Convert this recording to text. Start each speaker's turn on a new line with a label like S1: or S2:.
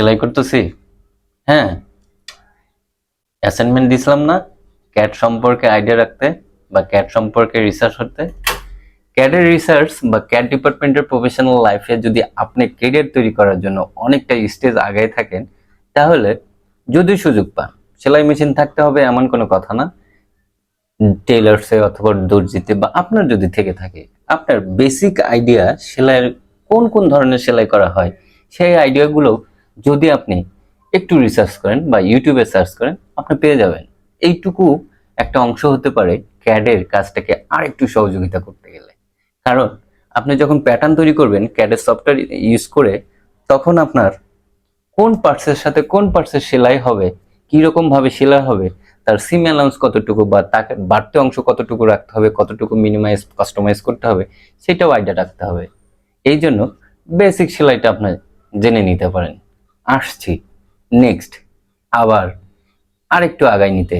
S1: সেলাই করতেছি। হ্যাঁ। অ্যাসাইনমেন্ট দিছিলাম না। ক্যাট সম্পর্কে আইডিয়া রাখতে বা ক্যাট সম্পর্কে রিসার্চ করতে। ক্যাটের রিসার্চ বা ক্যাট ডিপার্টমেন্টের প্রফেশনাল লাইফে যদি আপনি কেরিয়ার তৈরি করার জন্য অনেকটা স্টেজ আগে থাকেন, তাহলে যদি সুযোগ পান, সেলাই মেশিন থাকতে হবে এমন কোনো কথা না। টেলার্সে অথবা দর্জিতে বা আপনার যদি থেকে থাকে, আপনার বেসিক আইডিয়া সেলাইয়ের কোন কোন ধরনের সেলাই করা হয়, সেই আইডিয়াগুলো যদি আপনি একটু রিসার্চ করেন বা ইউটিউবে সার্চ করেন, আপনি পেয়ে যাবেন। এইটুকু একটা অংশ হতে পারে ক্যাডের কাজটাকে আর একটু সহযোগিতা করতে গেলে। কারণ আপনি যখন প্যাটার্ন তৈরি করবেন ক্যাডের সফটওয়্যার ইউজ করে, তখন আপনার কোন পার্টসের সাথে কোন পার্টসের সেলাই হবে কীরকম ভাবে সেলাই হবে, তার সিম অ্যালাউন্স কতটুকু বা তাকে বাড়তি অংশ কতটুকু রাখতে হবে, কতটুকু মিনিমাইজ কাস্টমাইজ করতে হবে, সেটাও আইডিয়া রাখতে হবে। এই জন্য বেসিক সেলাইটা আপনার জেনে নিতে পারেন। আসছি। নেক্সট আবার আরেকটু আগায় নিতে।